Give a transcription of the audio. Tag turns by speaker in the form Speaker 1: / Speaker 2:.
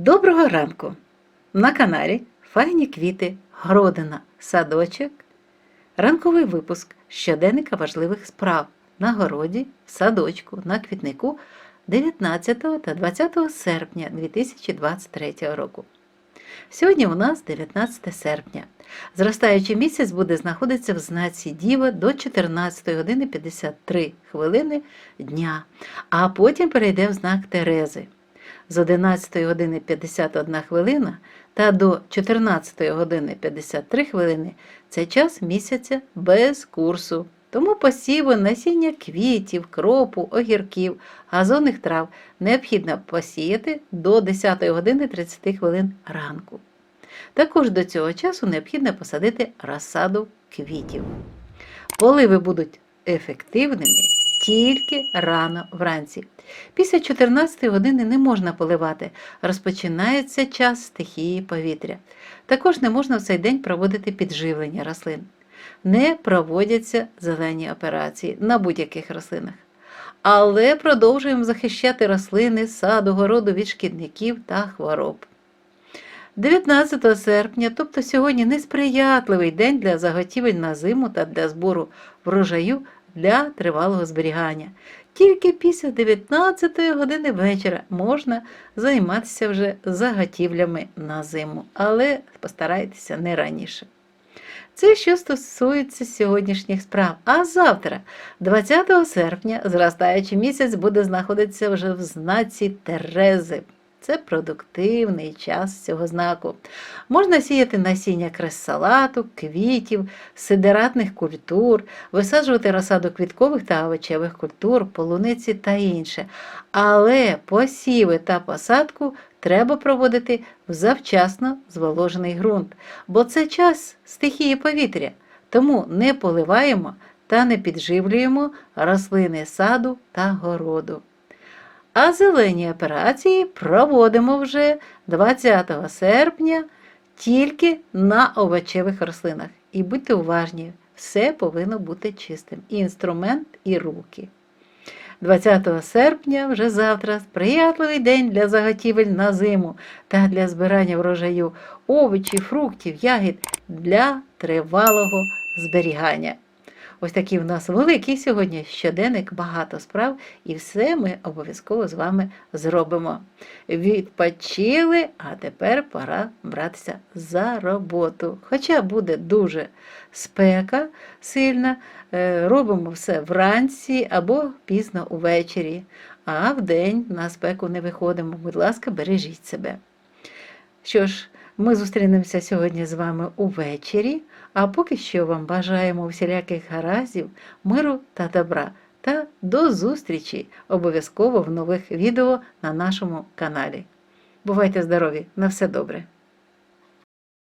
Speaker 1: Доброго ранку! На каналі Файні квіти, городина, садочок. Ранковий випуск щоденника важливих справ на городі, в садочку, на квітнику 19 та 20 серпня 2023 року. Сьогодні у нас 19 серпня. Зростаючий місяць буде знаходитися в знаці Діва до 14 години 53 хвилини дня, а потім перейде в знак Терези з 11 години 51 хвилина та до 14 години 53 хвилини це час місяця без курсу. Тому посіви насіння квітів, кропу, огірків, газонних трав необхідно посіяти до 10 години 30 хвилин ранку. Також до цього часу необхідно посадити розсаду квітів. Поливи будуть ефективними тільки рано вранці. Після 14 години не можна поливати, розпочинається час стихії повітря. Також не можна в цей день проводити підживлення рослин. Не проводяться зелені операції на будь-яких рослинах. Але продовжуємо захищати рослини, саду, городу від шкідників та хвороб. 19 серпня, тобто сьогодні несприятливий день для заготівель на зиму та для збору врожаю для тривалого зберігання. Тільки після 19 години вечора можна займатися вже заготівлями на зиму, але постарайтеся не раніше. Це що стосується сьогоднішніх справ. А завтра, 20 серпня, зростаючий місяць буде знаходитися вже в знаці Терези. Це продуктивний час цього знаку. Можна сіяти насіння крес-салату, квітів, сидератних культур, висаджувати розсаду квіткових та овочевих культур, полуниці та інше. Але посіви та посадку треба проводити в завчасно зволожений ґрунт, бо це час стихії повітря. Тому не поливаємо та не підживлюємо рослини саду та городу. А зелені операції проводимо вже 20 серпня тільки на овочевих рослинах. І будьте уважні, все повинно бути чистим. І інструмент, і руки. 20 серпня, вже завтра, сприятливий день для заготівель на зиму та для збирання врожаю овочів, фруктів, ягід для тривалого зберігання. Ось такий в нас великий сьогодні щоденник, багато справ, і все ми обов'язково з вами зробимо. Відпочили, а тепер пора братися за роботу. Хоча буде дуже спека сильна, е, робимо все вранці або пізно увечері, а вдень на спеку не виходимо. Будь ласка, бережіть себе. Що ж, ми зустрінемося сьогодні з вами увечері, а поки що вам бажаємо всіляких гаразів, миру та добра. Та до зустрічі обов'язково в нових відео на нашому каналі. Бувайте здорові! На все добре!